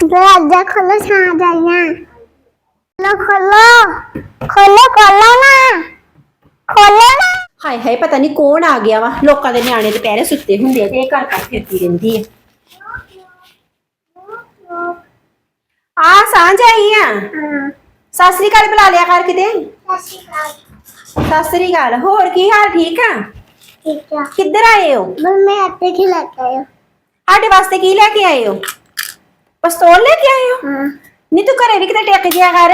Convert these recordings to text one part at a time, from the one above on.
ਦਰਵਾਜ਼ਾ ਖੋਲੋ ਛਾਂ ਜਾਈਆਂ ਖੋਲੋ ਖੋਲੋ ਖੋਲੋ ਖੋਲੋ ਨਾ ਖੋਲੋ ਨਾ ਹਾਏ ਹਾਏ ਪਤਾ ਨਹੀਂ ਕੌਣ ਆ ਗਿਆ ਵਾ। ਲੋਕਾਂ ਦੇ ਨਿਆਣੇ ਤੇ ਪੈਰੇ ਸੁੱਤੇ ਹੁੰਦੇ ਆ ਤੇ ਇਹ ਘਰ ਘਰ ਫਿਰਦੀ ਰਹਿੰਦੀ ਆ। ਆ ਸਾਂਝ ਆਈ ਆ? ਹਾਂ। ਸਤਿ ਸ੍ਰੀ ਅਕਾਲ ਬੁਲਾ ਲਿਆ ਕਰ ਕਿਤੇ। ਸਤਿ ਸ਼੍ਰੀ ਅਕਾਲ। ਸਤਿ ਸ੍ਰੀ ਅਕਾਲ। ਹੋਰ ਕੀ ਹਾਲ ਠੀਕ ਆ? ਠੀਕ ਆ। ਕਿੱਧਰ ਆਏ ਹੋ? ਮੈਂ ਮੈਂ ਇੱਥੇ ਖਿਲਾ ਕੇ ਆਇਆ ਸਾਡੇ ਵਾਸਤੇ ਕੀ ਲੈ ਕੇ ਆਏ ਹੋ? ਪਸਤੌਲ ਲੈ ਕੇ ਆਏ ਹੋ? ਨਹੀਂ ਤੂੰ ਘਰੇ ਵੀ ਕਿਤੇ ਟਿਕ ਜਿਆ ਕਰ।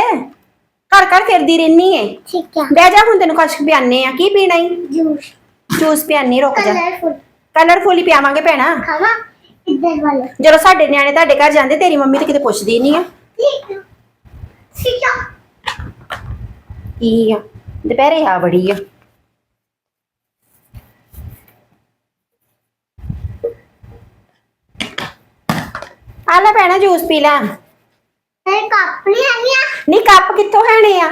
ਘਰ ਘਰ ਫਿਰਦੀ ਰਹਿਨੀ ਏ। ਠੀਕ ਆ। ਬਹਿ ਜਾ ਹੁਣ ਤੈਨੂੰ ਕੁਛ ਪਿਆਨੇ ਆ। ਕੀ ਪੀਣਾ ਈ? ਜੂਸ। ਜੂਸ ਪਿਆਨੀ ਰੋਕ ਜਾ। ਕਲਰਫੁਲ ਹੀ ਪਿਆਵਾਂਗੇ ਭੈਣਾ। ਜਦੋਂ ਸਾਡੇ ਨਿਆਣੇ ਤੁਹਾਡੇ ਘਰ ਜਾਂਦੇ ਤੇਰੀ ਮੰਮੀ ਤੇ ਕਿਤੇ ਪੁੱਛਦੀ ਨਹੀਂ ਆ। ਠੀਕ ਠੀਕ ਆ ਆ? ਦੁਪਹਿਰੇ ਆ ਬੜੀ ਆ। ਆ ਲੈ ਭੈਣਾ ਜੂਸ ਪੀ ਲੈ। ਇਹ ਕੱਪ ਨਹੀਂ ਹੈਗੀਆਂ ਨਹੀਂ ਕੱਪ ਕਿੱਥੋਂ ਹੈਣੇ ਆ?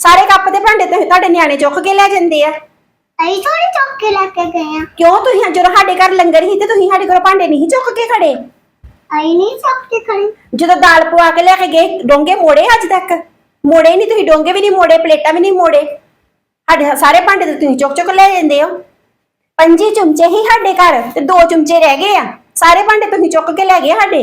ਸਾਰੇ ਕੱਪ ਦੇ ਭਾਂਡੇ ਤੇ ਤੁਹਾਡੇ ਨਿਆਣੇ ਚੁੱਕ ਕੇ ਲੈ ਜਾਂਦੇ ਆ। ਅਸੀਂ ਥੋੜੀ ਚੁੱਕ ਕੇ ਲੈ ਕੇ ਗਏ ਆ। ਕਿਉਂ ਤੁਸੀਂ ਜਦੋਂ ਸਾਡੇ ਘਰ ਲੰਗਰ ਸੀ ਤੇ ਤੁਸੀਂ ਸਾਡੇ ਕੋਲ ਭਾਂਡੇ ਨਹੀਂ ਚੁੱਕ ਕੇ ਖੜੇ? ਅਸੀਂ ਨਹੀਂ ਚੁੱਕ ਕੇ ਖੜੇ। ਜਦੋਂ ਦਾਲ ਪਵਾ ਕੇ ਲੈ ਕੇ ਗਏ ਡੋਂਗੇ ਮੋੜੇ ਅੱਜ ਤੱਕ? ਮੋੜੇ ਨਹੀਂ ਤੁਸੀਂ ਡੋਂਗੇ ਵੀ ਨਹੀਂ ਮੋੜੇ ਪਲੇਟਾਂ ਵੀ ਨਹੀਂ ਮੋੜੇ। ਸਾਡੇ ਸਾਰੇ ਭਾਂਡੇ ਤੇ ਤੁਸੀਂ ਚੁੱਕ ਚੁੱਕ ਲੈ ਜਾਂਦੇ ਹੋ। ਪੰਜੀ ਚਮਚੇ ਹੀ ਸਾਡੇ ਘਰ ਤੇ ਦੋ ਚਮਚੇ ਰਹਿ ਗਏ ਆ। ਸਾਰੇ ਭਾਂਡੇ ਤੁਸੀਂ ਚੁੱਕ ਕੇ ਲੈ ਗਏ ਸਾਡੇ?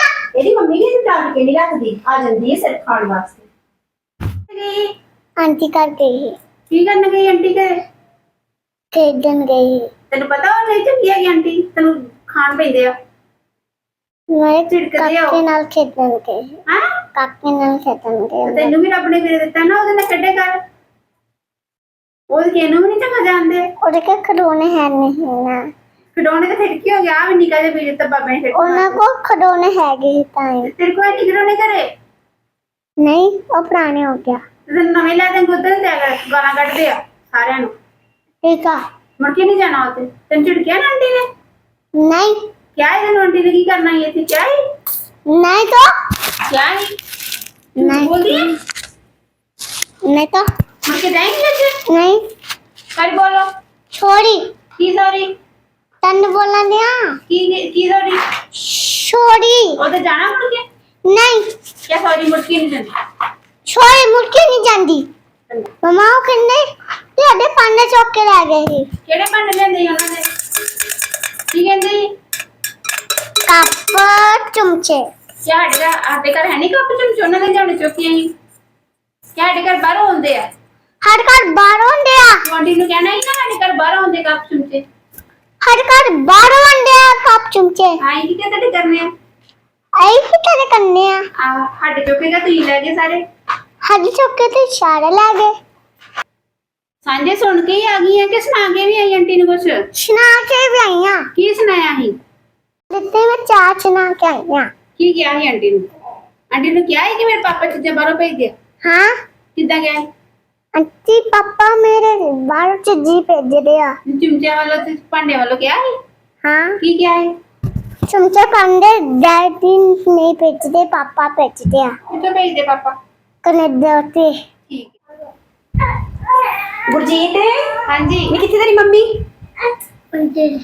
ਇਹਦੀ ਮੰਮੀ ਵੀ ਇਹਨੂੰ ਟਾਂਗ ਕੇ ਨਹੀਂ ਰੱਖਦੀ ਆ ਜਾਂਦੀ ਹੈ ਸਿਰ ਖਾਣ ਵਾਸਤੇ। ਗਈ ਆਂਟੀ ਘਰ ਗਈ ਸੀ। ਕੀ ਕਰਨ ਗਈ ਆਂਟੀ ਘਰੇ? ਖੇਡਣ ਗਈ ਸੀ। ਤੈਨੂੰ ਪਤਾ ਉਹ ਨਹੀਂ ਚੰਗੀ ਹੈਗੀ ਆਂਟੀ? ਤੈਨੂੰ ਖਾਣ ਪੈਂਦੇ ਆ। ਮੇਰੇ ਕਾਕੇ ਨਾਲ ਖੇਡਣ ਗਏ ਸੀ। ਹਾਂ? ਕਾਕੇ ਨਾਲ ਖੇਡਣ ਤੇ ਗਏ ਤੈਨੂੰ ਵੀ ਰੱਬ ਨੇ ਫਿਰ ਦਿੱਤਾ ਨਾ ਉਹਦੇ ਨਾਲ ਕੱਢੇ ਕਰ। ਉਹ ਕਿਹਨੂੰ ਨਹੀਂ ਚੰਗਾ ਜਾਣਦੇ। ਉਹਦੇ ਕੇ ਖਿਡੌਣੇ ਹੈ ਨਹੀਂ ਨਾ। ਖਿਡੌਣੇ ਤੇ ਫਿਰ ਕੀ ਹੋ ਗਿਆ? ਆ ਵੀ ਨਿਕਾ ਜਿਹਾ ਵੀਰ ਤਾਂ ਬਾਬੇ ਨੇ ਫਿਰ ਉਹਨਾਂ ਕੋ ਖਿਡੌਣੇ ਹੈਗੇ ਹੀ ਤਾਂ ਹੀ। ਤੇਰੇ ਕੋਲ ਨਹੀਂ ਖਿਡੌਣੇ ਘਰੇ? ਨਹੀਂ ਉਹ ਪੁਰਾਣੇ ਹੋ ਗਿਆ। ਤੇ ਨਵੇਂ ਲੈ ਦੇਂਗੇ ਉਧਰ ਤੇ ਅਗਰ ਗਾਲਾਂ ਕੱਢਦੇ ਆ ਸਾਰਿਆਂ ਨੂੰ। ਠੀਕ ਆ। ਮੁੜ ਕੇ ਨਹੀਂ ਜਾਣਾ ਉੱਥੇ? ਤੈਨੂੰ ਝਿੜਕਿਆ ਨਾ ਆਂਟੀ ਨੇ? ਨਹੀਂ। ਕਿਆ ਹੈ ਤੈਨੂੰ ਆਂਟੀ ਨੇ ਕੀ ਕਰਨਾ ਹੈ ਇੱਥੇ? ਕਿਆ ਹੈ ਨਹੀਂ ਤਾਂ। ਕਿਆ ਹੈ ਨਹੀਂ। ਬੋਲਦੀ ਹੈ ਨਹੀਂ ਤਾਂ। ਮੁੜ ਕੇ ਜਾਏਂਗੇ ਇੱਥੇ ਨਹੀਂ। ਕਰ ਬੋਲੋ। ਛੋੜੀ। ਕੀ ਸੌਰੀ? ਤੈਨੂੰ ਬੋਲਣ ਦਿਆ? ਕੀ ਕੀ ਸੌਰੀ? ਛੋੜੀ ਉਹਦੇ ਜਾਣਾ ਮੁੜ ਕੇ? ਨਹੀਂ। ਕਿਆ ਸੌਰੀ ਮੁੜ ਕੇ ਨਹੀਂ ਜਾਂਦੀ? ਛੋੜੀ ਮੁੜ ਕੇ ਨਹੀਂ ਜਾਂਦੀ। ਮਮਾ ਉਹ ਕਹਿੰਦੇ ਤੁਹਾਡੇ ਪਾਂਡੇ ਚੁੱਕ ਕੇ ਲੈ ਗਏ ਸੀ। ਕਿਹੜੇ ਭਾਂਡੇ ਲੈਂਦੇ ਉਹਨਾਂ ਨੇ? ਕੀ ਕਹਿੰਦੇ? ਕੱਪ ਚਮਚੇ। ਕਿਆ ਸਾਡੇ ਘਰ ਸਾਡੇ ਘਰ ਹੈ ਨਹੀਂ ਕੱਪ ਚਮਚ? ਉਹਨਾਂ ਦੇ ਜਾਣੇ ਚੁੱਕੀਆਂ ਸੀ ਕਿਆ ਸਾਡੇ ਘਰ ਬਾਹਰੋਂ ਹੁੰਦੇ ਆ? ਹਰ ਘਰ ਬਾਹਰੋਂ ਹੁੰਦੇ ਆ। ਗੁਆਂਢੀ ਨੂੰ ਕਹਿਣਾ ਹੀ ਨਾ ਸਾਡੇ ਘਰ ਬਾਹਰੋਂ ਹੁੰਦੇ ਕੱਪ ਚਮਚੇ। ਹਰ ਘਰ ਬਾਹਰੋਂ ਹੁੰਦੇ ਆ ਕੱਪ ਚਮਚੇ ਆਈ ਕੀ ਤੁਹਾਡੇ ਕਰਨੇ ਆ ਆਈ ਕੀ ਤੇਰੇ ਕੰਨੇ ਆ ਆ ਸਾਡੇ ਚੁੱਕੇਗਾ ਤੁਸੀਂ ਲੈ ਗਏ ਸਾਰੇ ਹੱਜ ਚੁੱਕ ਕੇ ਤੇ ਇਸ਼ਾਰੇ ਲੈ ਗਏ ਸਾਂਝੇ ਸੁਣ ਕੇ ਹੀ ਆ ਗਈ ਆ ਕਿ ਸੁਣਾ ਕੇ ਵੀ ਆਈ ਆਂਟੀ ਨੂੰ ਕੁਛ ਸੁਣਾ ਕੇ ਵੀ ਆਈਆਂ ਕੀ ਸੁਣਾਇਆ ਸੀ ਦਿੱਤੇ ਮੈਂ ਚਾਹ ਚਨਾ ਕੇ ਆਈਆਂ ਕੀ ਕਿਹਾ ਸੀ ਆਂਟੀ ਨੂੰ ਆਂਟੀ ਨੂੰ ਕਿਹਾ ਸੀ ਕਿ ਮੇਰੇ ਪਾਪਾ ਚੀਜ਼ਾਂ ਬਾਹਰੋਂ ਭੇਜ ਦਿਆ ਹਾਂ ਕਿੱਦਾਂ ਗਿਆ ਆਂਟੀ ਪਾਪਾ ਮੇਰੇ ਬਾਹਰ ਚ ਜੀ ਭੇਜਦੇ ਆ ਚਮਚਿਆਂ ਵੱਲੋਂ ਤੇ ਭਾਂਡੇ ਵੱਲੋਂ ਕਿਹਾ ਸੀ ਹਾਂ ਕੀ ਕਿਹਾ ਹੈ ਚਮਚੇ ਕੰਡੇ ਡੈਡੀ ਨਹੀਂ ਭੇਜਦੇ ਪਾਪਾ ਭੇਜਦੇ ਆ ਕਿੱਥੋਂ ਭੇਜਦੇ ਪਾਪਾ ਕੈਨੇਡਾ ਤੇ ਠੀਕ ਗੁਰਜੀਤ ਹਾਂਜੀ ਨੀ ਕਿੱਥੇ ਤੇਰੀ ਮੰਮੀ ਅੰਦਰ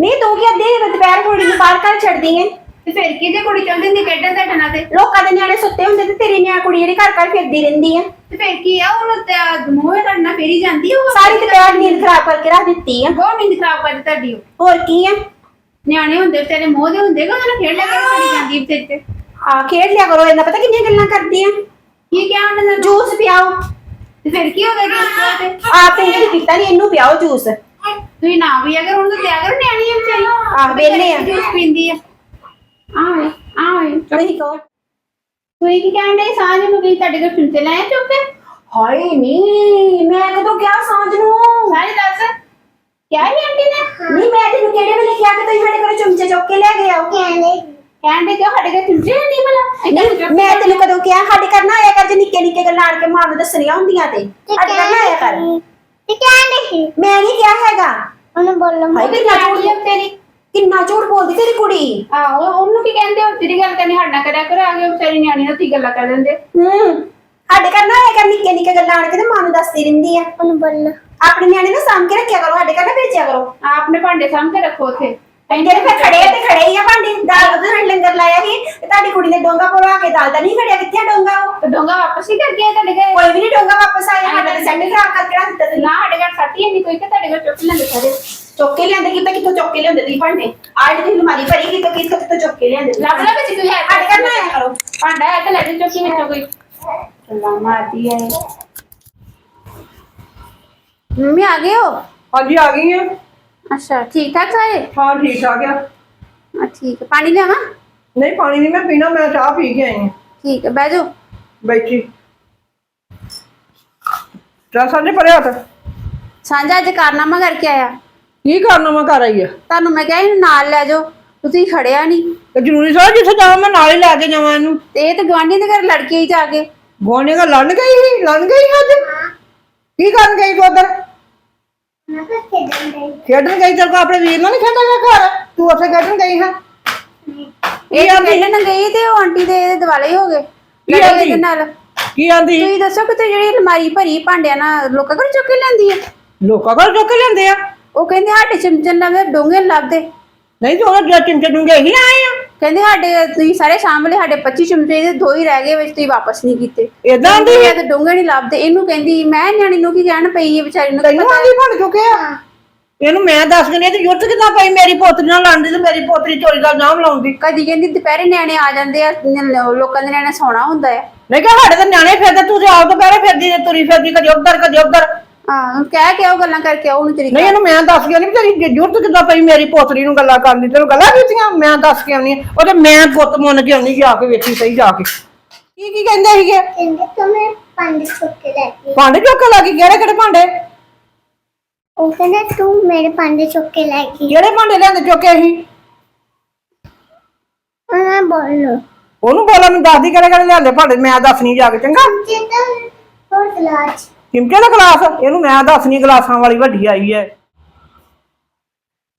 ਨਹੀਂ ਤੂੰ ਕੀ ਅੱਧੇ ਦੁਪਹਿਰ ਕੁੜੀ ਨੂੰ ਬਾਹਰ ਕਰ ਛੱਡਦੀ ਐ ਤੇ ਫਿਰ ਕੀ ਜੇ ਕੁੜੀ ਚੱਲ ਜਾਂਦੀ ਖੇਡਣ ਨਾਲ ਤੇ? ਲੋਕਾਂ ਦੇ ਨਿਆਣੇ ਸੁੱਤੇ ਹੁੰਦੇ ਤੇ ਤੇਰੀ ਨਿਆ ਕੁੜੀ ਜਿਹੜੀ ਘਰ ਘਰ ਫਿਰਦੀ ਰਹਿੰਦੀ ਐ ਤੇ ਫਿਰ ਕੀ ਆ ਉਹਨੂੰ ਤੇ ਮੂੰਹੇ ਨਾਲ ਫੇਰੀ ਜਾਂਦੀ ਉਹ ਸਾਰੀ ਦੁਪਹਿਰ ਨੀਂਦ ਖਰਾਬ ਕਰਕੇ ਰੱਖ ਦਿੱਤੀ ਐ ਬਹੁਤ ਨੀਂਦ ਖਰਾਬ ਕਰ ਦਿੱਤੀ ਤੁਹਾਡੀ ਉਹ। ਹੋਰ ਕੀ ਐ ਨਿਆਣੇ ਹੁੰਦੇ ਵਿਚਾਰੇ ਮੋਹ ਦੇ ਹੁੰਦੇ ਕਿ ਉਹਨਾਂ ਖੇਡ ਲਿਆ ਕਰ ਕਰੀ ਜਾਂਦੀ ਵਿਚਾਰੀ ਤੇ ਆ ਖੇਡ ਲਿਆ ਕਰੋ ਇਹਨਾਂ ਪਤਾ ਕਿੰਨੀਆਂ ਗੱਲਾਂ ਕਰਦੀ ਐ ਕੀ ਕਿਹਾ ਉਹਨਾਂ ਨੇ? ਜੂਸ ਪਿਆਓ। ਤੇ ਫਿਰ ਕੀ ਹੋ ਗਿਆ ਉਸ ਤੋਂ ਤੇ ਆਪ ਤੇ ਇਹਨੇ ਪੀਤਾ ਨਹੀਂ ਇਹਨੂੰ ਪਿਆਓ ਜੂਸ। ਤੁਸੀਂ ਨਾ ਵੀ ਅਗਰ ਉਹਨੂੰ ਦਿਆ ਕਰੋ ਨਿਆਣੀ ਹੈ ਵਿਚਾਰੀ। ਆਹ, ਵਿਹਲੇ ਆ। ਜੂਸ ਪੀਂਦੀ ਆ। ਆਵੇ ਆਵੇ। ਤੁਸੀਂ ਕਹੋ ਤੁਸੀਂ ਕੀ ਕਹਿੰਦੇ ਸਾਂਝ ਨੂੰ ਗਈ ਤੁਹਾਡੇ ਕੋਲ ਚੁੰਤੇ ਲੈ ਆਏ ਚੁੱਕ ਕੇ? ਹਾਏ ਨਹੀਂ ਮੈਂ ਕਦੋਂ ਕਿਹਾ ਸਾਂਝ ਨੂੰ? ਸਾਰੇ ਦੱਸ। ਕਿਹਾ ਹੀ ਆਂਟੀ ਨੇ? ਨਹੀਂ ਮੈਂ ਤੈਨੂੰ ਕਿਹੜੇ ਵੇਲੇ ਕਿਹਾ ਕਿ ਤੁਸੀਂ ਸਾਡੇ ਘਰੋਂ ਚਮਚੇ ਚੁੱਕ ਕੇ ਲੈ ਕੇ ਆਓ? ਕਹਿੰਦੇ ਕਹਿੰਦੇ ਕਿ ਸਾਡੇ ਘਰ ਚੁੰਝੇ ਨਹੀਂ ਮਲਾ ਨਹੀਂ ਮੈਂ ਤੈਨੂੰ ਕਦੋਂ ਕਿਹਾ ਸਾਡੇ ਘਰ ਨਾ ਆਇਆ ਕਰ ਜੇ ਨਿੱਕੇ ਨਿੱਕੇ ਗੱਲਾਂ ਆਣ ਕੇ ਮਾਂ ਨੂੰ ਦੱਸਣੀਆਂ ਹੁੰਦੀਆਂ ਤੇ। ਤੇ ਸਾਡੇ ਘਰ ਨਾ ਆਇਆ ਕਰ। ਤੇ ਕਹਿੰਦੇ ਸੀ। ਮੈਂ ਨਹੀਂ ਕਿਹਾ ਹੈਗਾ। ਉਹਨੂੰ ਬੋਲੋ। ਹਾਏ, ਆ ਤੇਰੀ ਕਿੰਨਾ ਝੂਠ ਬੋਲਦੀ ਤੇਰੀ ਕੁੜੀ? ਆਹੋ ਉਹਨੂੰ ਕੀ ਕਹਿੰਦੇ ਹੋ? ਤੇਰੀ ਗੱਲ ਕਰਨੀ ਹੱਡ ਕਰਿਆ ਕਰੋ ਆਗੇ ਵਿਚਾਰੀ ਨਿਆਣੀ ਨਾਲ ਤੀ ਗੱਲਾਂ ਕਰ ਦਿੰਦੇ ਹੂੰ ਸਾਡੇ ਘਰ ਨਾ ਆਇਆ ਕਰ ਨਿੱਕੇ ਨਿੱਕੇ ਗੱਲਾਂ ਆਣ ਕੇ ਤੇ ਮਾਂ ਨੂੰ ਦੱਸਦੀ ਰਹਿੰਦੀ ਆ। ਉਹਨੂੰ ਬੋਲੋ ਆਪਣੇ ਨਿਆਣੇ ਨੂੰ ਸਾਂਭ ਕੇ ਰੱਖਿਆ ਕਰੋ ਸਾਡੇ ਘਰ ਨਾ ਭੇਜਿਆ ਕਰੋ। ਆਪਣੇ ਭਾਂਡੇ ਸਾਂਭ ਕੇ ਰੱਖੋ ਉੱਥੇ। ਜਿਹੜੇ ਫਿਰ ਖੜੇ ਆ ਤੇ ਖੜੇ ਹੀ ਆ ਭਾਂਡੇ। ਦਾਲ ਉਹਦੇ ਨਾਲ ਲੰਗਰ ਲਾਇਆ ਸੀ ਤੇ ਤੁਹਾਡੀ ਕੁੜੀ ਨੇ ਡੋਂਗਾ ਪਵਾ ਕੇ ਦਾਲ ਦਾ ਨਹੀਂ ਖੜਿਆ ਕਿੱਥੇ ਆ ਡੋਂਗਾ ਉਹ? ਤੇ ਡੋਂਗਾ ਵਾਪਸ ਹੀ ਕਰਕੇ ਆਏ ਤੁਹਾਡੇ ਘਰ? ਕੋਈ ਵੀ ਨਹੀਂ ਡੋਂਗਾ ਵਾਪਸ ਆਇਆ ਸਾਡਾ ਤੇ ਸੈਂਡ ਖਰਾਬ ਕਰਕੇ ਰੱਖ ਦਿੱਤਾ ਤੁਸੀਂ। ਨਾ ਸਾਡੇ ਘਰ ਸੱਟੀ ਨਹੀਂ ਕੋਈ ਕਿ ਤੁਹਾਡੇ ਘਰ ਚੁੱਕ ਲੈਂਦੇ ਸਾਰੇ। ਚੁੱਕ ਕੇ ਲਿਆਂਦੇ ਕਿਤੇ ਕਿੱਥੋਂ ਚੁੱਕ ਕੇ ਲਿਆਂਦੇ ਤੁਸੀਂ ਭਾਂਡੇ ਆਹ ਜਿਹੜੀ ਅਲਮਾਰੀ ਭਰੀ ਕਿਤੋਂ ਕਿੱਥੋਂ ਕਿੱਥੋਂ ਚੁੱਕ ਕੇ ਲਿਆਂਦੇ ਤੁਸੀਂ? ਲੱਭ ਲੈ ਵਿੱਚ ਕੋਈ ਹੈ ਸਾਡੇ ਘਰ ਨਾ ਆਇਆ ਕਰੋ ਭਾਂਡਾ ਹੈ ਤੇ ਲੈ ਜਾ ਚੁੱਕੀ ਵਿੱਚੋਂ ਕੋਈ ਚੱਲਾ ਮਾਰਦੀ ਹੈ ਮੰਮੀ ਆ ਗਏ ਹੋ ਹਾਂਜੀ ਆ ਗਈ ਹੈ ਅੱਛਾ ਠੀਕ ਠਾਕ ਸਾਰੇ ਹਾਂ ਠੀਕ ਠਾਕ ਆ ਹਾਂ ਠੀਕ ਹੈ ਪਾਣੀ ਲਿਆਵਾਂ ਨਹੀਂ ਪਾਣੀ ਨਹੀਂ ਮੈਂ ਪੀਣਾ ਮੈਂ ਚਾਹ ਪੀ ਕੇ ਆਈ ਹਾਂ ਠੀਕ ਹੈ ਬਹਿ ਜਾਓ ਬੈਠੀ ਚਾਹ ਸਾਨੇ ਪਰੇ ਹੱਥ ਸਾਂਝਾ ਅੱਜ ਕਾਰਨਾਮਾ ਕਰਕੇ ਆਇਆ ਕੀ ਕਰਨਾ ਮੈਂ ਘਰ ਆਈ ਆ? ਤੁਹਾਨੂੰ ਮੈਂ ਕਿਹਾ ਇਹਨੂੰ ਨਾਲ ਲੈ ਜਾਓ ਤੁਸੀਂ ਖੜਿਆ ਨਹੀਂ ਤੇ ਜ਼ਰੂਰੀ ਸਾਰਾ ਜਿੱਥੇ ਜਾਵਾਂ ਮੈਂ ਨਾਲ ਹੀ ਲੈ ਕੇ ਜਾਵਾਂ ਇਹਨੂੰ। ਤੇ ਇਹ ਤਾਂ ਗਵਾਂਢੀ ਦੇ ਘਰ ਲੜਕੇ ਹੀ ਜਾ ਕੇ। ਗੋਨੇ ਦਾ ਲੜ ਗਈ ਸੀ? ਲੜ ਗਈ ਸੀ ਅੱਜ? ਕੀ ਕਰਨ ਗਈ ਤੂੰ ਉਧਰ? ਮੈਂ ਖੇਡਣ ਗਈ। ਖੇਡਣ ਗਈ ਤੇਰੇ ਕੋ ਆਪਣੇ ਵੀਰ ਨਾਲ ਨਹੀਂ ਖੇਡਿਆ ਘਰ? ਤੂੰ ਉੱਥੇ ਖੇਡਣ ਗਈ ਹਾਂ? ਇਹ ਤਾਂ ਖੇਡਣ ਗਈ ਤੇ ਉਹ ਆਂਟੀ ਦੇ ਇਹਦੇ ਦਿਵਾਲੇ ਹੀ ਹੋ ਗਏ ਕੀ ਲੜੇ ਆਂਟੀ? ਇਹਦੇ ਨਾਲ। ਕੀ ਆਂਦੀ? ਤੁਸੀਂ ਦੱਸੋ ਕਿ ਤੇ ਜਿਹੜੀ ਅਲਮਾਰੀ ਭਰੀ ਭਾਂਡਿਆਂ ਨਾਲ ਲੋਕਾਂ ਕੋਲ ਚੁੱਕ ਕੇ ਲੈਂਦੀ ਹੈ? ਲੋਕਾਂ ਕੋਲ ਚੁੱਕ ਕੇ ਲਿਆਂਦੇ ਆ? ਉਹ ਕਹਿੰਦੇ ਸਾਡੇ ਚਮਚਨ ਲੱਭਦੇ ਡੋਂਗੇ ਨੀ ਲੱਭਦੇ ਨਹੀਂ ਤੂੰ ਉਹਦੇ ਚਿੰਚੇ ਡੂੰਗੇ ਹੀ ਆਏ ਆ। ਕਹਿੰਦੇ ਸਾਡੇ ਤੁਸੀਂ ਸਾਰੇ ਸਾਹਮਣੇ ਸਾਡੇ 25 ਚਮਚੇ ਦੇ ਦੋ ਹੀ ਰਹਿ ਗਏ ਵਿੱਚ ਤੁਸੀਂ ਵਾਪਸ ਨਹੀਂ ਕੀਤੇ। ਏਦਾਂ ਆਂਦੀ ਇਹ ਤੇ ਡੋਂਗੇ ਨਹੀਂ ਲੱਭਦੇ। ਇਹਨੂੰ ਕਹਿੰਦੀ ਮੈਂ ਨਿਆਣੀ ਨੂੰ ਕੀ ਕਹਿਣ ਪਈ ਹੈ ਵਿਚਾਰੀ ਨੂੰ ਤੈਨੂੰ ਆਂਦੀ ਬਣ ਚੁੱਕਿਆ ਇਹਨੂੰ ਮੈਂ ਦੱਸ ਕੇ ਨਹੀਂ ਤੇ ਯੁੱਧ ਕਿੱਦਾਂ ਪਈ? ਮੇਰੀ ਪੋਤਰੀ ਨਾਲ ਲੜਦੀ ਤੇ ਮੇਰੀ ਪੋਤਰੀ ਚੋਰੀ ਦਾ ਨਾਮ ਲਾਉਂਦੀ। ਕਦੀ ਕਹਿੰਦੀ ਦੁਪਹਿਰੇ ਨਿਆਣੇ ਆ ਜਾਂਦੇ ਆ ਨ- ਲੋਕਾਂ ਦੇ ਨਿਆਣੇ ਸੌਣਾ ਹੁੰਦਾ ਹੈ। ਨਹੀਂ ਕਿ ਸਾਡੇ ਤਾਂ ਨਿਆਣੇ ਫਿਰਦੇ ਤੂੰ ਤੇ ਆਪ ਪਹਿਲੇ ਫਿਰਦੀ ਤੇ ਤੁਰੀ ਫਿਰਦੀ ਕਦੇ ਉੱਧਰ ਕਦੇ ਉੱਧਰ। ਹਾਂ ਕਹਿ ਕੇ ਉਹ ਗੱਲਾਂ ਕਰਕੇ ਆਓ ਉਹਨੂੰ ਤਰੀਕਾ। ਨਹੀਂ ਇਹਨੂੰ ਮੈਂ ਦੱਸ ਕੇ ਨਹੀਂ ਤੇਰੀ ਜੁਰਤ ਕਿੱਦਾਂ ਪਈ ਮੇਰੀ ਪੋਤਰੀ ਨੂੰ ਗੱਲਾਂ ਕਰਨ ਦੀ? ਤੈਨੂੰ ਗੱਲਾਂ ਕੀਤੀਆਂ? ਮੈਂ ਦੱਸ ਕੇ ਆਉਣੀ ਉਹਦੇ ਮੈਂ ਪੁੱਤ ਮੁੰਨ ਕੇ ਆਉਣੀ ਜਾ ਕੇ ਵੇਖੀ ਸਹੀ ਜਾ ਕੇ। ਕੀ ਕੀ ਕਹਿੰਦੇ ਸੀਗੇ? ਕਹਿੰਦੇ ਤੁਮੇ ਪੰਡ ਚੁੱਕ ਕੇ ਲੈ ਕੇ ਭਾਂਡੇ ਚੁੱਕ ਲੱਗੀ ਕਿਹੜੇ ਕਿਹੜੇ ਭਾਂਡੇ? ਉਹ ਕਹਿੰਦਾ ਤੂੰ ਮੇਰੇ ਪੰਡ ਚੁੱਕ ਕੇ ਲੈ ਕੇ ਕਿਹੜੇ ਭਾਂਡੇ ਲਿਆਂਦੇ ਚੁੱਕੇ ਸੀ ਉਹਨਾਂ ਬੋਲੋ। ਉਹਨੂੰ ਬੋਲਾਂ ਨੂੰ ਦੱਸਦੀ ਕਿਹੜੇ ਕਿਹੜੇ ਲਿਆਂਦੇ ਭਾਂਡੇ? ਮੈਂ ਦੱਸਣੀ ਜਾ ਕੇ ਚੰਗਾ। ਜਿੱਦਾਂ ਹੋਰ ਗਲਾਸ ਚਿਮਟੇ ਦਾ ਗਲਾਸ? ਇਹਨੂੰ ਮੈਂ ਦੱਸਣੀ ਗਲਾਸਾਂ ਵਾਲੀ ਵੱਡੀ ਆਈ ਹੈ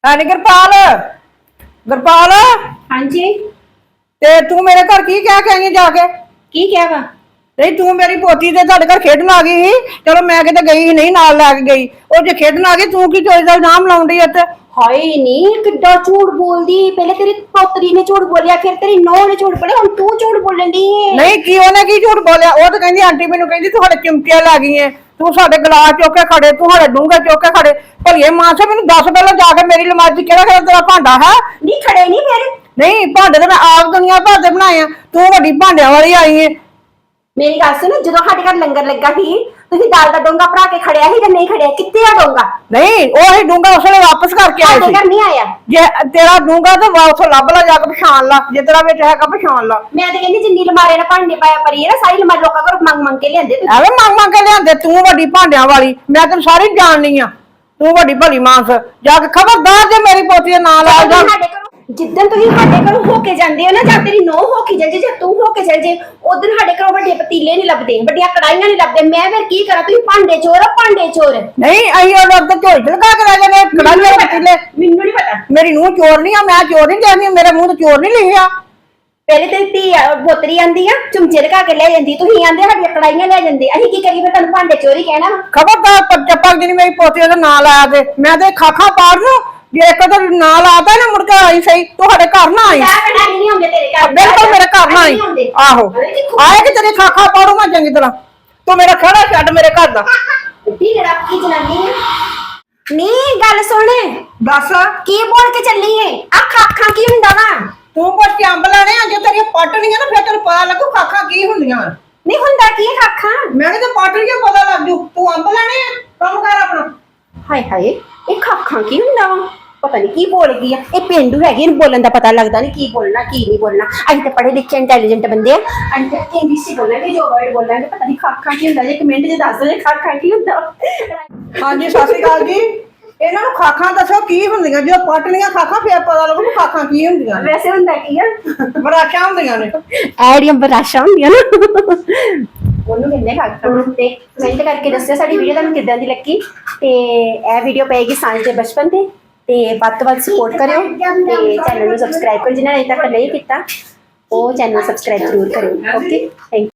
ਐਨੀ ਗੁਰਪਾਲ? ਗੁਰਪਾਲ? ਹਾਂਜੀ। ਤੇ ਤੂੰ ਮੇਰੇ ਘਰ ਕੀ ਕਹਿ ਕੇ ਆਈ ਹੈ ਜਾ ਕੇ? ਕੀ ਕਿਹਾ ਵਾ? ਨਹੀਂ ਤੂੰ ਮੇਰੀ ਪੋਤੀ ਤੇ ਤੁਹਾਡੇ ਘਰ ਖੇਡਣ ਆ ਗਈ ਸੀ? ਚਲੋ ਮੈਂ ਕਿਤੇ ਗਈ ਸੀ, ਨਹੀਂ ਨਾਲ ਲੈ ਕੇ ਗਈ। ਉਹ ਜੇ ਖੇਡਣ ਆ ਗਈ ਤੂੰ ਕੀ ਚੋਰੀ ਦਾ ਨਾਮ ਲਾਉਂਦੀ ਇੱਥੇ? ਹਾਏ ਨਹੀਂ ਕਿੱਡਾ ਝੂਠ ਬੋਲਦੀ? ਪਹਿਲੇ ਤੇਰੀ ਪੋਤਰੀ ਨੇ ਝੂਠ ਬੋਲਿਆ ਫਿਰ ਤੇਰੀ ਨੌਂ ਨੇ ਝੂਠ ਬੋਲਿਆ ਹੁਣ ਤੂੰ ਝੂਠ ਬੋਲਣ ਦੀ ਹੈ ਨਹੀਂ ਕੀ ਉਹਨੇ ਕੀ ਝੂਠ ਬੋਲਿਆ? ਉਹ ਤਾਂ ਕਹਿੰਦੀ ਆਂਟੀ ਮੈਨੂੰ ਕਹਿੰਦੀ ਤੁਹਾਡੇ ਚਿਮਟੀਆਂ ਲੱਗ ਗਈਆਂ ਤੂੰ ਸਾਡੇ ਗਲਾਸ ਚੁੱਕ ਕੇ ਖੜੇ ਤੂੰ ਸਾਡੇ ਡੂੰਘੇ ਚੁੱਕ ਕੇ ਖੜੇ। ਭਲੀਏ ਮਾਂਸੇ ਮੈਨੂੰ ਦੱਸ ਪਹਿਲਾਂ ਜਾ ਕੇ ਮੇਰੀ ਲਮਾਰੀ 'ਚ ਕਿਹੜਾ ਕਿਹੜਾ ਤੇਰਾ ਭਾਂਡਾ ਹੈ? ਨਹੀਂ ਖੜੇ ਨਹੀਂ ਫਿਰ ਨਹੀਂ ਭਾਂਡੇ ਤੇ ਮੈਂ ਆਪ ਦੁਨੀਆ ਭਰ ਦੇ ਬਣਾਏ ਆ। ਤੂੰ ਵੱਡੀ ਭਾਂਡਿਆਂ ਵਾਲੀ ਆਈ ਏ। ਮੇਰੀ ਗੱਲ ਸੁਣ ਜਦੋਂ ਸਾਡੇ ਘਰ ਲੰਗਰ ਲੱਗਾ ਸੀ ਤੁਸੀਂ ਦਾਲ ਦਾ ਡੋਂਗਾ ਭਰਾ ਕੇ ਖੜਿਆ ਸੀ ਜਾਂ ਨਹੀਂ ਖੜਿਆ? ਕਿੱਥੇ ਆ ਡੋਂਗਾ? ਨਹੀਂ ਉਹ ਹੀ ਡੂੰਘਾ ਉਸਲੇ ਵਾਪਸ ਕਰਕੇ ਆਏ ਸਾਡੇ ਸੀ। ਘਰ ਨਹੀਂ ਆਇਆ। ਜੇ ਤੇਰਾ ਡੂੰਘਾ ਤਾਂ ਵਾ ਉੱਥੋਂ ਲੱਭ ਲਾ ਜਾ ਕੇ ਪਛਾਣ ਲਾ। ਜੇ ਤੇਰਾ ਵਿੱਚ ਹੈਗਾ ਪਛਾਣ ਲਾ। ਮੈਂ ਤਾਂ ਕਹਿੰਦੀ ਜਿੰਨੀ ਲਮਾਰੇ ਨਾਲ ਭਾਂਡੇ ਪਾਇਆ ਪਰੀ ਨਾ ਸਾਰੀ ਲਮਾਰੀ ਲੋਕਾਂ ਘਰੋਂ ਮੰਗ ਮੰਗ ਕੇ ਲਿਆਂਦੇ ਤੁਸੀਂ। ਐਵੇਂ ਮੰਗ ਮੰਗ ਕੇ ਲਿਆਂਦੇ ਤੂੰ ਵੱਡੀ ਭਾਂਡਿਆਂ ਵਾਲੀ ਮੈਂ ਤੈਨੂੰ ਸਾਰੀ ਜਾਣਨੀ ਆ। ਤੂੰ ਵੱਡੀ ਭਲੀ ਮਾਨਸ। ਜਾ ਕੇ ਖਬਰਦਾਰ ਜੇ ਮੇਰੀ ਪੋਤੀ ਦੇ ਨਾਂ ਲਾ ਜਾ ਸਾਡੇ ਜਿੱਦਣ ਤੁਸੀਂ ਸਾਡੇ ਘਰੋਂ ਹੋ ਕੇ ਜਾਂਦੇ ਹੋ ਨਾ ਜਾਂ ਤੇਰੀ ਨੋ ਹੋ ਕੇ ਜਾਂਦੇ ਜਾਂ ਤੂੰ ਹੋ ਕੇ ਚੱਲ ਜੇ ਉਦੋਂ ਸਾਡੇ ਘਰੋਂ ਵੱਡੇ ਪਤੀਲੇ ਨਹੀਂ ਲੱਭਦੇ ਵੱਡੀਆਂ ਕੜਾਈਆਂ ਨਹੀਂ ਲੱਭਦੇ। ਮੈਂ ਫਿਰ ਕੀ ਕਰਾਂ? ਤੁਸੀਂ ਭਾਂਡੇ ਚੋਰ ਹੋ ਭਾਂਡੇ ਚੋਰ? ਨਹੀਂ ਅਸੀਂ ਉਹ ਅੱਧ ਝੋਲ ਲਗਾ ਕੇ ਲੈ ਜਾਂਦੇ ਕੜਾਈਆਂ ਦੇ ਪਤੀਲੇ। ਮੈਨੂੰ ਨਹੀਂ ਪਤਾ। ਮੇਰੀ ਨੂੰਹ ਚੋਰ ਨਹੀਂ ਆ ਮੈਂ ਚੋਰ ਨਹੀਂ ਦੇਖਦੀ ਮੇਰੇ ਮੂੰਹ ਤੇ ਚੋਰ ਨਹੀਂ ਲਿਖਿਆ। ਪਹਿਲੇ ਤੇ ਧੀ ਆ, ਬੋਤਰੀ ਆਂਦੀ ਆ ਚਮਚੇ ਲਗਾ ਕੇ ਲੈ ਜਾਂਦੀ ਤੁਸੀਂ ਆਂਦੇ ਸਾਡੀਆਂ ਕੜਾਈਆਂ ਲੈ ਜਾਂਦੇ। ਅਸੀਂ ਕੀ ਕਰੀਏ? ਫਿਰ ਤੁਹਾਨੂੰ ਭਾਂਡੇ ਚੋਰੀ ਕਹਿਣਾ ਵਾ। ਖਬਰਦਾਰ ਪਰ ਚੱਪਕ ਜਿਹਨੀ ਮੇਰੀ ਪੋਤੀ ਦਾ ਨਾਂ ਲਾਇਆ ਤੇ ਮੈਂ ਤੇ ਖਾਖਾ ਪਾੜ ਨੂੰ ਜੇ ਇੱਕ ਤਾਂ ਨਾਂ ਲਾਤਾ ਨਾ ਮੁੜ ਕੇ ਆਈ ਸਹੀ ਤੁਹਾਡੇ ਘਰ ਨਾ ਆਈ। ਚਾਹ ਕੜਾਈ ਨਹੀਂ ਹੁੰਦੇ ਤੇਰੇ ਘਰ। ਬਿਲਕੁਲ ਮੇਰੇ ਘਰ ਨਾ ਆਈ। ਆਹੋ। ਆਏ ਕਿ ਤੇਰੇ ਖਾਖਾ ਪਾੜੂ ਮੈਂ ਚੰਗੀ ਤਰ੍ਹਾਂ। ਤੂੰ ਮੇਰਾ ਖੜਾ ਛੱਡ ਮੇਰੇ ਘਰ ਦਾ। ਬੁੱਢੀ ਜਨਾਨੀ ਨਹੀਂ ਗੱਲ ਸੁਣ। ਦੱਸ। ਕੀ ਬੋਲ ਕੇ ਚੱਲੀ ਏ? ਅੱਖ ਅੱਖਾਂ ਕੀ ਹੁੰਦਾ ਵਾ? ਤੂੰ ਪੁੱਛ ਕੇ ਅੰਬ ਲੈਣੇ ਆ? ਜੇ ਤੇਰੀਆਂ ਪਟਣੀਆਂ ਨਾ ਫਿਰ ਤੈਨੂੰ ਪਤਾ ਲੱਗੂ ਖਾਖਾ ਕੀ ਹੁੰਦੀਆਂ ਨਹੀਂ ਹੁੰਦਾ ਕੀ ਅੱਖਾਂ ਮੈਂ ਕਿਹਾ ਤੇ ਪਟਣੀਆਂ ਪਤਾ ਲੱਗ ਜੂ। ਤੂੰ ਅੰਬ ਲੈਣੇ ਆ? ਕੰਮ ਕਰ ਆਪਣਾ। ਹਾਏ ਹਾਏ ਇਹ ਖਾਖਾਂ ਕੀ ਹੁੰਦਾ ਵਾ? ਪਤਾ ਨਹੀਂ ਕੀ ਬੋਲ ਗਈ ਆ। ਇਹ ਪਿੰਡੂ ਹੈਗੀ ਇਹਨੂੰ ਬੋਲਣ ਦਾ ਪਤਾ ਲੱਗਦਾ ਨਹੀਂ ਕੀ ਬੋਲਣਾ ਕੀ ਨਹੀਂ ਬੋਲਣਾ। ਅਸੀਂ ਤਾਂ ਪੜ੍ਹੇ ਲਿਖੇ ਇੰਟੈਲੀਜੈਂਟ ਬੰਦੇ ਆ। ਇੰਗਲਿਸ਼ ਚ ਬੋਲਾਂਗੇ ਜੋ ਵਰਡ ਬੋਲਾਂਗੇ ਪਤਾ ਨਹੀਂ ਖਾਖਾਂ ਕੀ ਹੁੰਦਾ ਜੇ ਕਮੈਂਟ 'ਚ ਦੱਸ ਦੇ ਖਾਖਾਂ ਕੀ ਹੁੰਦਾ। ਹਾਂਜੀ ਸਤਿ ਸ਼੍ਰੀ ਅਕਾਲ ਜੀ। ਇਹਨਾਂ ਨੂੰ ਖਾਖਾਂ ਦੱਸੋ ਕੀ ਹੁੰਦੀਆਂ ਜਦੋਂ ਪਟਣੀਆਂ ਖਾਖਾਂ ਫੇਰ ਪਤਾ ਲੱਗੂ ਵੀ ਖਾਖਾਂ ਕੀ ਹੁੰਦੀਆਂ ਨੇ। ਵੈਸੇ ਹੁੰਦਾ ਕੀ ਆ? ਬਰਾਸ਼ਾਂ ਹੁੰਦੀਆਂ ਨੇ। ਐੜੀਆਂ ਬਰਾਸ਼ਾਂ ਹੁੰਦੀਆਂ ਨਾ। ਉਹਨੂੰ ਕਿੰਨੇ ਖਾਤਾ ਤੇ ਕਮੈਂਟ ਕਰਕੇ ਦੱਸਿਓ ਸਾਡੀ ਵੀਡੀਓ ਤੁਹਾਨੂੰ ਕਿੱਦਾਂ ਦੀ ਲੱਗੀ। ਤੇ ਇਹ ਵੀਡੀਓ ਪਏਗੀ ਸਾਂਝੇ ਬਚਪਨ ਤੇ। ਤੇ ਵੱਧ ਤੋਂ ਵੱਧ ਸਪੋਰਟ ਕਰਿਓ ਤੇ ਚੈਨਲ ਨੂੰ ਸਬਸਕ੍ਰਾਈਬ ਕਰੋ ਜਿਨ੍ਹਾਂ ਨੇ ਅਜੇ ਤੱਕ ਨਹੀਂ ਕੀਤਾ, ਉਹ ਚੈਨਲ ਸਬਸਕ੍ਰਾਈਬ ਜ਼ਰੂਰ ਕਰਿਓ। Okay thank